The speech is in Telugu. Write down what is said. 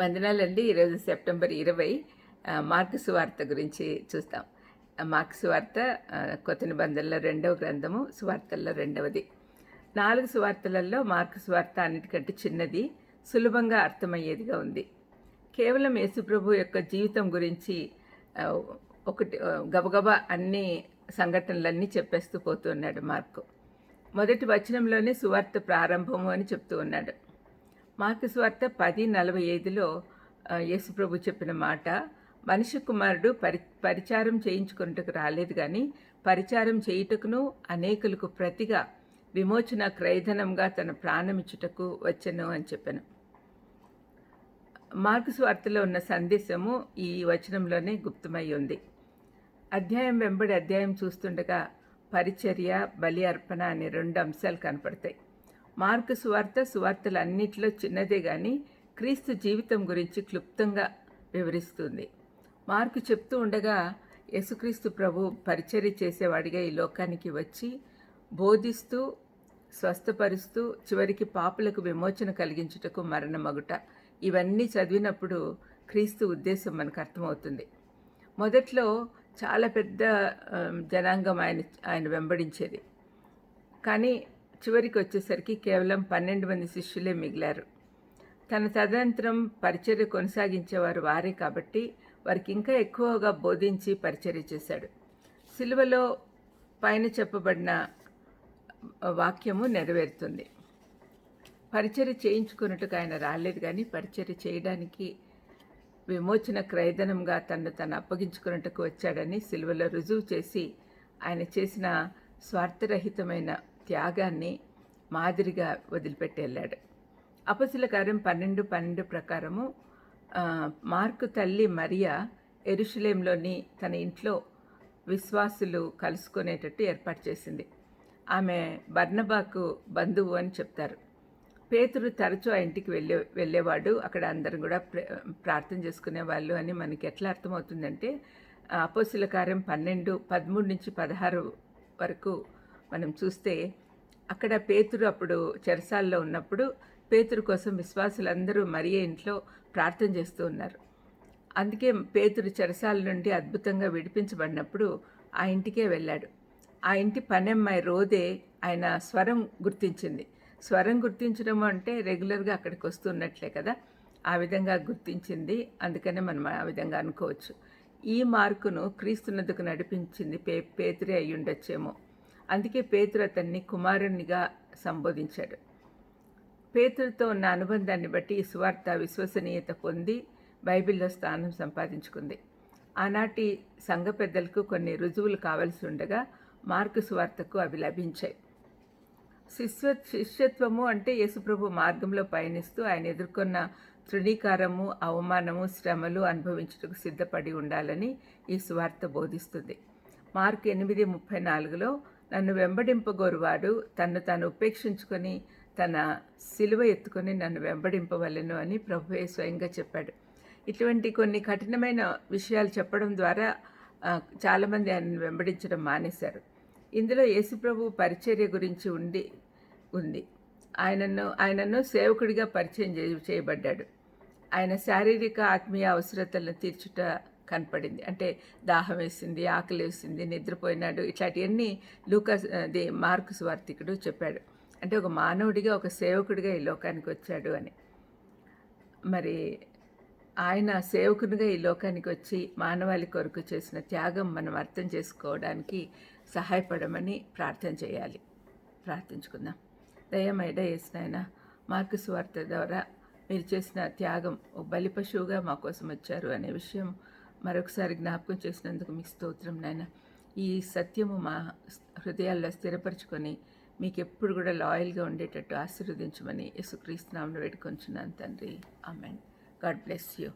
వందనాలండి. ఈరోజు సెప్టెంబర్ ఇరవై మార్క్స్ మార్కు సువార్త గురించి చూస్తాం. మార్క్స్ మార్కు సువార్త కొత్త నిబంధనలో రెండవ గ్రంథము సువార్తల్లో రెండవది. నాలుగు సువార్తలలో మార్కు సువార్త అన్నిటికంటే చిన్నది సులభంగా అర్థమయ్యేదిగా ఉంది. కేవలం యేసుప్రభు యొక్క జీవితం గురించి ఒకటి గబగబా అన్ని సంఘటనలన్నీ చెప్పేస్తూ పోతున్నాడు మార్కు. మొదటి వచనంలోనే సువార్త ప్రారంభము అని చెప్తూ ఉన్నాడు. మార్కు స్వార్త పది నలభై ఐదులో యేసుప్రభు చెప్పిన మాట మనిషి కుమారుడు పరి పరిచారం చేయించుకున్నట్టుకు రాలేదు కానీ పరిచారం చేయుటకును అనేకులకు ప్రతిగా విమోచన క్రయధనంగా తన ప్రాణమిచ్చుటకు వచ్చను అని చెప్పాను. మార్కు స్వార్తలో ఉన్న సందేశము ఈ వచనంలోనే గుప్తమై ఉంది. అధ్యాయం వెంబడి అధ్యాయం చూస్తుండగా పరిచర్య బలి అర్పణ అనే రెండు అంశాలు కనపడతాయి. మార్కు సువార్త సువార్తలు అన్నిటిలో చిన్నదే కానీ క్రీస్తు జీవితం గురించి క్లుప్తంగా వివరిస్తుంది. మార్కు చెప్తూ ఉండగా యేసుక్రీస్తు ప్రభు పరిచర్య చేసేవాడిగా ఈ లోకానికి వచ్చి బోధిస్తూ స్వస్థపరుస్తూ చివరికి పాపులకు విమోచన కలిగించుటకు మరణమగుట ఇవన్నీ చదివినప్పుడు క్రీస్తు ఉద్దేశం మనకు అర్థమవుతుంది. మొదట్లో చాలా పెద్ద జనాంగం ఆయన ఆయన వెంబడించేది. కానీ చివరికి వచ్చేసరికి కేవలం పన్నెండు మంది శిష్యులే మిగిలారు. తన తదనంతరం పరిచర్య కొనసాగించేవారు వారే కాబట్టి వారికి ఇంకా ఎక్కువగా బోధించి పరిచర్య చేశాడు. సిలువలో పైన చెప్పబడిన వాక్యము నెరవేరుతుంది. పరిచర్య చేయించుకున్నట్టుగా ఆయన రాలేదు కానీ పరిచర్య చేయడానికి విమోచన క్రయధనంగా తను తను అప్పగించుకున్నట్టుకు వచ్చాడని సిలువలో రుజువు చేసి ఆయన చేసిన స్వార్థరహితమైన త్యాగాన్ని మాదిరిగా వదిలిపెట్టి వెళ్ళాడు. అపసుల కార్యం పన్నెండు పన్నెండు ప్రకారము మార్కు తల్లి మరియా ఎరుషులేంలోని తన ఇంట్లో విశ్వాసులు కలుసుకునేటట్టు ఏర్పాటు చేసింది. ఆమె బర్నబాకు బంధువు అని చెప్తారు. పేతురు తరచూ ఆ ఇంటికి వెళ్ళే వెళ్ళేవాడు. అక్కడ అందరం కూడా ప్ర- ప్రార్థన చేసుకునేవాళ్ళు అని మనకి ఎట్లా అర్థమవుతుందంటే అపోసుల కార్యం పన్నెండు పదమూడు నుంచి పదహారు వరకు మనం చూస్తే అక్కడ పేతురు అప్పుడు చెరసాల్లో ఉన్నప్పుడు పేతురు కోసం విశ్వాసులందరూ మరియే ఇంట్లో ప్రార్థన చేస్తూ ఉన్నారు. అందుకే పేతురు చెరసాల నుండి అద్భుతంగా విడిపించబడినప్పుడు ఆ ఇంటికే వెళ్ళాడు. ఆ ఇంటి పనెమ్మాయి రోదే ఆయన స్వరం గుర్తించింది. స్వరం గుర్తించడం అంటే రెగ్యులర్గా అక్కడికి వస్తున్నట్లే కదా? ఆ విధంగా గుర్తించింది. అందుకనే మనం ఆ విధంగా అనుకోవచ్చు. ఈ మార్కును క్రీస్తున్నదుకు నడిపించింది పే పేతురే అయ్యుండొచ్చేమో. అందుకే పేతురు అతన్ని కుమారునిగా సంబోధించాడు. పేతురుతో ఉన్న అనుబంధాన్ని బట్టి ఈ సువార్త విశ్వసనీయత పొంది బైబిల్లో స్థానం సంపాదించుకుంది. ఆనాటి సంఘ పెద్దలకు కొన్ని రుజువులు కావలసి ఉండగా మార్కు సువార్తకు అవి లభించాయి. శిష్య శిష్యత్వము అంటే యేసుప్రభు మార్గంలో పయనిస్తూ ఆయన ఎదుర్కొన్న తృణీకారము అవమానము శ్రమలు అనుభవించుటకు సిద్ధపడి ఉండాలని ఈ సువార్త బోధిస్తుంది. మార్క్ ఎనిమిది ముప్పై నాలుగులో నన్ను వెంబడింపగోరువాడు. తన్ను తాను ఉపేక్షించుకొని తన సిలువ ఎత్తుకొని నన్ను వెంబడింపవలెను అని ప్రభువే స్వయంగా చెప్పాడు. ఇటువంటి కొన్ని కఠినమైన విషయాలు చెప్పడం ద్వారా చాలామంది ఆయనను వెంబడించడం మానేశారు. ఇందులో యేసుప్రభు పరిచర్య గురించి ఉండి ఉంది. ఆయనను ఆయనను సేవకుడిగా పరిచయం చేయబడ్డాడు. ఆయన శారీరక ఆత్మీయ అవసరతలను తీర్చుట కనపడింది. అంటే దాహం వేసింది ఆకలి వేసింది నిద్రపోయినాడు ఇట్లాంటివన్నీ లూకాస్ అది మార్కుస్ వార్తికుడు చెప్పాడు. అంటే ఒక మానవుడిగా ఒక సేవకుడిగా ఈ లోకానికి వచ్చాడు అని. మరి ఆయన సేవకునిగా ఈ లోకానికి వచ్చి మానవాళి కొరకు చేసిన త్యాగం మనం అర్థం చేసుకోవడానికి సహాయపడమని ప్రార్థన చేయాలి. ప్రార్థించుకుందాం. దయమైడ వేసినాయన మార్కు సువార్త ద్వారా మీరు చేసిన త్యాగం ఓ బలి పశువుగా మా కోసం వచ్చారు అనే విషయం మరొకసారి జ్ఞాపకం చేసినందుకు మీకు స్తోత్రం నాయన. ఈ సత్యము మా హృదయాల్లో స్థిరపరచుకొని మీకు ఎప్పుడు కూడా లాయల్గా ఉండేటట్టు ఆశీర్వదించమని యేసుక్రీస్తునామను వేడుకొంచున్నాను తండ్రి. ఆమెన్. God bless you.